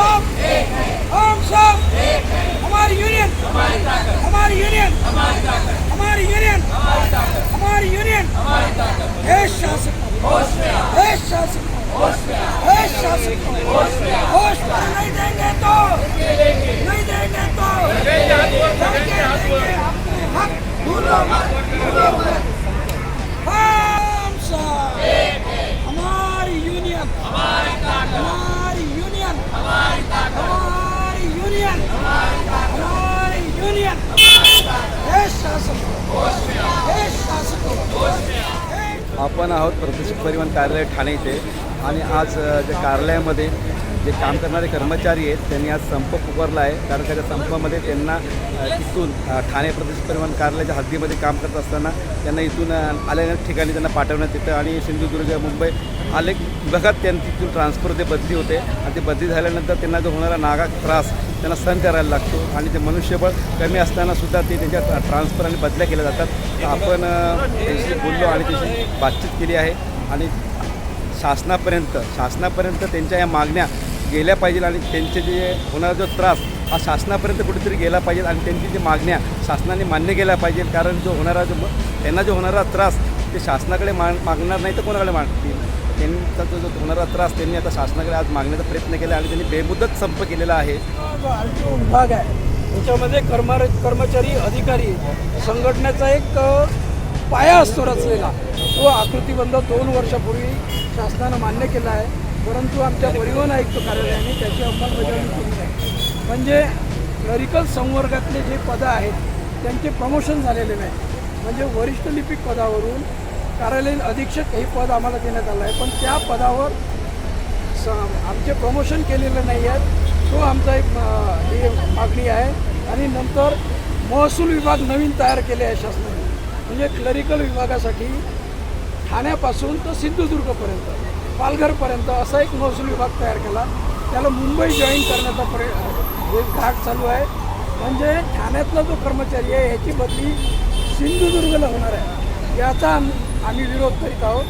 सब हम सब हमारी यूनियन हमारी यूनियन हमारी यूनियन हमारी यूनियन हे शासक हे शासक हे शासक होश पर नहीं देंगे तो नहीं देंगे तो देंगे देंगे अपने हक भूलो मत भूलो मत हम सब हमारी यूनियन हमारी यूनियन हमारी यूनियन हमारी यूनियन हे शासक हे शासक हे आपण आहोत प्रादेशिक परिवहन कार्यालय ठाणे इथे आणि आज त्या कार्यालयामध्ये जे काम करणारे कर्मचारी आहेत त्यांनी आज संप पुकारला आहे. कारण त्याच्या संपामध्ये त्यांना इथून ठाणे प्रदेश परिवहन कार्यालयाच्या हद्दीमध्ये काम करत असताना त्यांना इथून अ, अनेक ठिकाणी त्यांना पाठवण्यात येतं. आणि सिंधुदुर्ग मुंबई अनेक विभागात त्यांची तिथून ट्रान्सफर ते बदली होते. आणि ते बदली झाल्यानंतर त्यांना जो होणारा नागा त्रास त्यांना सहन करायला लागतो. आणि ते मनुष्यबळ कमी असताना सुद्धा ते त्यांच्या ट्रान्सफर आणि बदल्या केल्या जातात. आपण त्यांच्याशी बोललो आणि त्याची बातचीत केली आहे. आणि शासनापर्यंत शासनापर्यंत त्यांच्या या मागण्या गेल्या पाहिजे आणि त्यांचे जे होणारा जो त्रास हा शासनापर्यंत कुठेतरी गेला पाहिजे आणि त्यांची जी मागण्या शासनाने मान्य केल्या पाहिजे. कारण जो होणारा जो त्यांना जो होणारा त्रास ते शासनाकडे मा मागणार नाही तर कोणाकडे मागतील? त्यांचा जो होणारा त्रास त्यांनी आता शासनाकडे आज मागण्याचा प्रयत्न केला आणि त्यांनी बेमुदत संप केलेला आहे. जो विभाग आहे. त्याच्यामध्ये कर्म कर्मचारी अधिकारी संघटनेचा एक पाया असतो रचलेला. तो आकृतीबंध दोन वर्षापूर्वी शासनानं मान्य केला आहे. परंतु आमच्या परिवहन आयुक्त कार्यालयाने त्याची अंमलबजावणी केली नाही. म्हणजे क्लरिकल संवर्गातले जे पदं आहेत त्यांचे प्रमोशन झालेले नाही. म्हणजे वरिष्ठ लिपिक पदावरून कार्यालयीन अधीक्षक हे पद आम्हाला देण्यात आलं आहे. पण त्या पदावर स आमचे प्रमोशन केलेलं नाही आहेत तो आमचा एक हे मागणी आहे. आणि नंतर महसूल विभाग नवीन तयार केले आहे शासनाने. म्हणजे क्लरिकल विभागासाठी ठाण्यापासून तर सिंधुदुर्गपर्यंत. पालघरपर्यंत असा एक महसूल विभाग तयार केला. त्याला मुंबई जॉईन करण्याचा प्रय घाट चालू आहे. म्हणजे ठाण्यातला जो कर्मचारी आहे ह्याची बदली सिंधुदुर्गला होणार आहे. याचा आम- आम्ही विरोध करीत आहोत.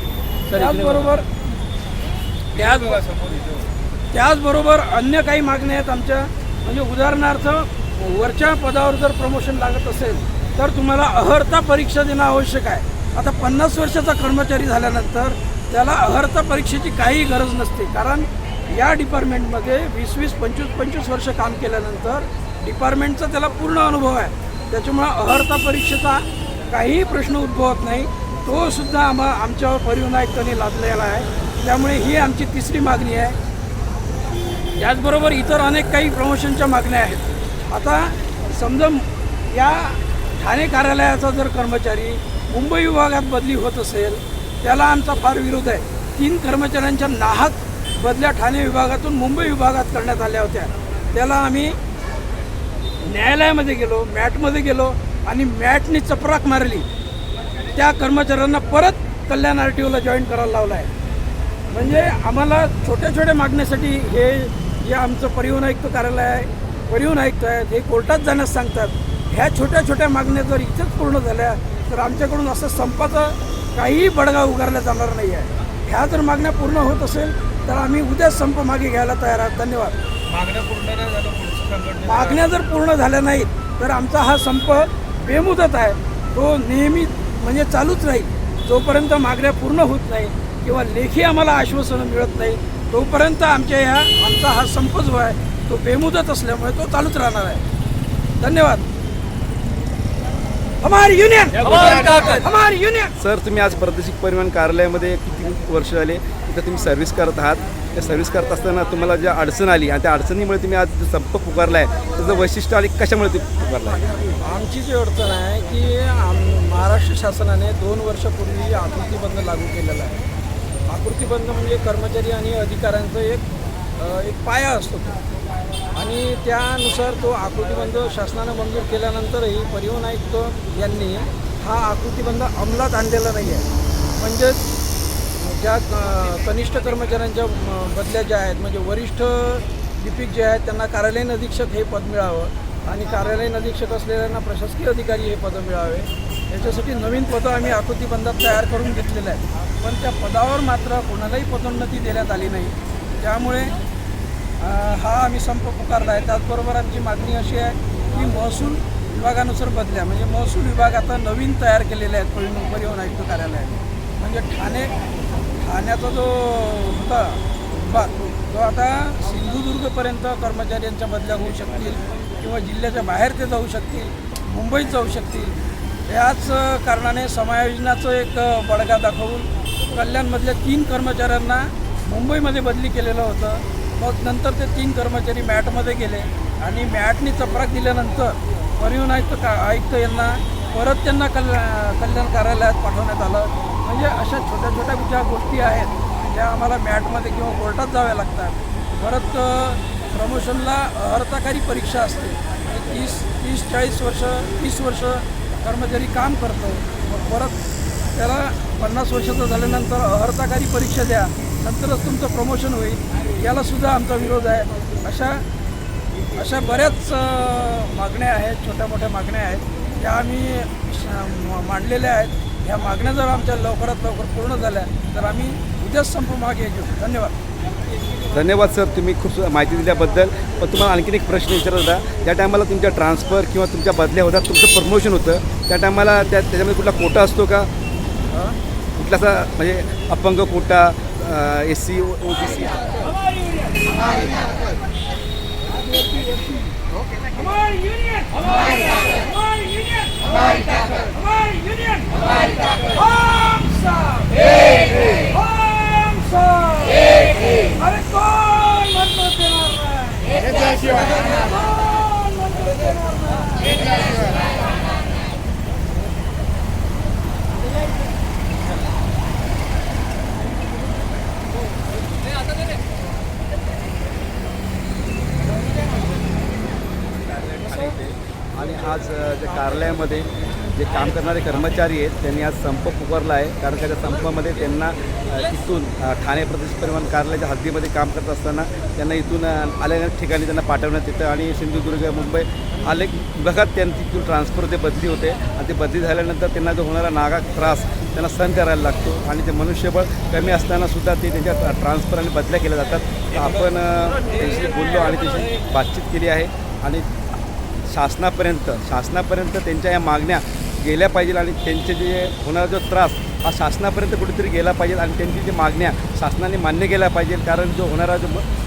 त्याचबरोबर त्याच त्याचबरोबर अन्य काही मागण्या आहेत आमच्या. म्हणजे उदाहरणार्थ वरच्या पदावर जर प्रमोशन लागत असेल तर तुम्हाला अहर्ता परीक्षा देणं आवश्यक आहे. आता पन्नास वर्षाचा कर्मचारी झाल्यानंतर त्याला अहर्ता परीक्षेची काही गरज नसते. कारण या डिपार्टमेंटमध्ये वीस वीस पंचवीस पंचवीस वर्ष काम केल्यानंतर डिपार्टमेंटचा त्याला पूर्ण अनुभव आहे. त्याच्यामुळं अहर्ता परीक्षेचा काहीही प्रश्न उद्भवत नाही. तो सुद्धा आम्हा आमच्यावर परिवहन आयुक्तांनी लादलेला आहे. त्यामुळे ही आमची तिसरी मागणी आहे. याचबरोबर इतर अनेक काही प्रमोशनच्या मागण्या आहेत. आता समजा या ठाणे कार्यालयाचा जर कर्मचारी मुंबई विभागात बदली होत असेल त्याला आमचा फार विरोध आहे. तीन कर्मचाऱ्यांच्या नाहक बदल्या ठाणे विभागातून मुंबई विभागात करण्यात आल्या होत्या. त्याला आम्ही न्यायालयामध्ये गेलो मॅटमध्ये गेलो आणि मॅटनी चपराक मारली. त्या कर्मचाऱ्यांना परत कल्याण आर टी ओला जॉईन करायला लावला आहे म्हणजे आम्हाला छोट्या छोट्या मागण्यासाठी हे जे आमचं परिवहन आयुक्त कार्यालय आहे परिवहन आयुक्त आहेत हे कोर्टात जाण्यास सांगतात. ह्या छोट्या छोट्या मागण्या जर इथेच पूर्ण झाल्या तर आमच्याकडून असं संपाचं काहीही बडगा उगारला जाणार नाही आहे ह्या जर मागण्या पूर्ण होत असेल तर आम्ही उद्याच संप मागे घ्यायला तयार आहोत. धन्यवाद. मागण्या पूर्ण नाही संघटने मागण्या जर पूर्ण झाल्या नाहीत तर आमचा हा संप बेमुदत आहे. तो नेहमी म्हणजे चालूच राहील. जोपर्यंत मागण्या पूर्ण होत नाही किंवा लेखी आम्हाला आश्वासनं मिळत नाही तोपर्यंत आमच्या ह्या आमचा हा संप जो आहे तो बेमुदत असल्यामुळे तो चालूच राहणार आहे. धन्यवाद. हमारी युनियन हमारी युनियन सर तुम्ही आज प्रादेशिक परिवहन कार्यालयामध्ये किती वर्ष झाले? इथं तुम्ही सर्व्हिस करत आहात. त्या सर्व्हिस करत असताना तुम्हाला ज्या अडचण आली आणि त्या अडचणीमुळे तुम्ही आज जो संप पुकारला आहे त्याचं वैशिष्ट्य आणि कशामुळे तुम्ही पुकारला आहे आमची जी अडचण आहे की आम महाराष्ट्र शासनाने दोन वर्षापूर्वी आकृतीबंध लागू केलेला आहे. आकृतीबंध म्हणजे कर्मचारी आणि अधिकाऱ्यांचं एक एक पाया असतो आणि त्यानुसार तो आकृतीबंध शासनानं मंजूर केल्यानंतरही परिवहन आयुक्त यांनी हा आकृतीबंध अंमलात आणलेला नाही आहे. म्हणजेच ज्या कनिष्ठ कर्मचाऱ्यांच्या बदल्या ज्या आहेत म्हणजे वरिष्ठ लिपिक जे आहेत त्यांना कार्यालयीन अधीक्षक हे पद मिळावं आणि कार्यालयीन अधीक्षक असलेल्यांना प्रशासकीय अधिकारी हे पदं मिळावे. याच्यासाठी नवीन पदं आम्ही आकृतीबंधात तयार करून घेतलेलं आहे पण त्या पदावर मात्र कोणालाही पदोन्नती देण्यात आली नाही. त्यामुळे हा आम्ही संप पुकारला आहे. त्याचबरोबर आमची मागणी अशी आहे की महसूल विभागानुसार बदल्या. म्हणजे महसूल विभाग आता नवीन तयार केलेले आहेत. परिवहन परिवहन आयुक्त कार्यालयाने म्हणजे ठाणे ठाण्याचा जो होता विभाग तो आता सिंधुदुर्गपर्यंत कर्मचाऱ्यांच्या बदल्या होऊ शकतील किंवा जिल्ह्याच्या बाहेर ते जाऊ शकतील मुंबईत जाऊ शकतील. याच कारणाने समायोजनाचं एक बडगा दाखवून कल्याणमधल्या तीन कर्मचाऱ्यांना मुंबईमध्ये बदली केलेलं होतं. मग नंतर ते तीन कर्मचारी मॅटमध्ये गेले आणि मॅटनी चपराक दिल्यानंतर परिवहन आयुक्त का आयुक्त यांना परत त्यांना कल्या कल्याण कार्यालयात पाठवण्यात आलं. म्हणजे अशा छोट्या छोट्या ज्या गोष्टी आहेत ज्या आम्हाला मॅटमध्ये किंवा कोर्टात जाव्या लागतात. परत प्रमोशनला अर्हताकारी परीक्षा असते. तीस तीस चाळीस वर्ष तीस वर्ष कर्मचारी काम करतो. मग परत त्याला पन्नास वर्षाचं झाल्यानंतर अर्हताकारी परीक्षा द्या. नंतरच तुमचं प्रमोशन होईल. याला सुद्धा आमचा विरोध आहे. अशा अशा बऱ्याच मागण्या आहेत छोट्या मोठ्या मागण्या आहेत. त्या आम्ही मांडलेल्या आहेत. ह्या मागण्या जर आमच्या लवकरात लवकर पूर्ण झाल्या तर आम्ही उद्याच संप मागे घेऊ. धन्यवाद. धन्यवाद सर. तुम्ही खूप माहिती दिल्याबद्दल. पण तुम्हाला आणखीन एक प्रश्न विचारत होता. त्या टायमाला तुमच्या ट्रान्सफर किंवा तुमच्या बदल्या होतात तुमचं प्रमोशन होतं त्या टायमाला त्या त्याच्यामध्ये कुठला कोटा असतो का? कुठला असा म्हणजे अपंग quota S C O B C हमारी यूनियन हमारी हमारी यूनियन हमारी ताकत हमारी यूनियन हमारी ताकत हम सब एक हम सब एक अरे कौन मजबूत देणार नाही कौन मजबूत देणार नाही आणि आज त्या जे कार्यालयामध्ये जे काम करणारे कर्मचारी आहेत त्यांनी आज संप पुकारला आहे. कारण त्याच्या संपामध्ये त्यांना इथून ठाणे प्रदेश परिवहन कार्यालयाच्या हद्दीमध्ये काम करत असताना त्यांना इथून आलेल्या ठिकाणी त्यांना पाठवण्यात येतं. आणि सिंधुदुर्ग मुंबई आले विभागात त्यांची तिथून ट्रान्सफर ते बदली होते आणि ते बदली झाल्यानंतर त्यांना जो होणारा नागा त्रास त्यांना सहन करायला लागतो. आणि ते मनुष्यबळ कमी असताना सुद्धा ते त्यांच्या ट्रान्सफर आणि बदल्या केल्या जातात. आपण त्यांच्याशी बोललो आणि त्यांची बातचीत केली आहे. आणि शासनापर्यंत शासनापर्यंत त्यांच्या या मागण्या गेल्या पाहिजे आणि त्यांचे जे होणारा जो त्रास हा शासनापर्यंत कुठेतरी गेला पाहिजे आणि त्यांची जी मागण्या शासनाने मान्य केल्या पाहिजे कारण जो होणारा जो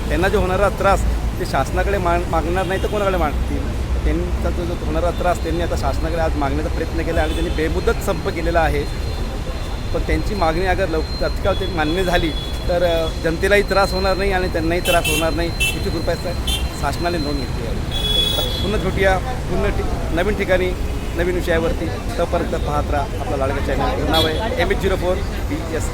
त्यांना जो होणारा त्रास ते शासनाकडे मा मागणार नाही तर कोणाकडे मागतील? त्यांचा जो जो होणारा त्रास त्यांनी आता शासनाकडे आज मागण्याचा प्रयत्न केला आणि त्यांनी बेमुदत संप केलेला आहे. पण त्यांची मागणी अगर लव तत्काळ ते मान्य झाली तर जनतेलाही त्रास होणार नाही आणि त्यांनाही त्रास होणार नाही. याची कृपया शासनाने नोंद घेतली आहे. पुन्हा भेटूया. पुन्हा नवीन ठिकाणी नवीन विषयावरती. तोपर्यंत पाहत राहा आपला लाडका चॅनल. नाव आहे M H zero four B S.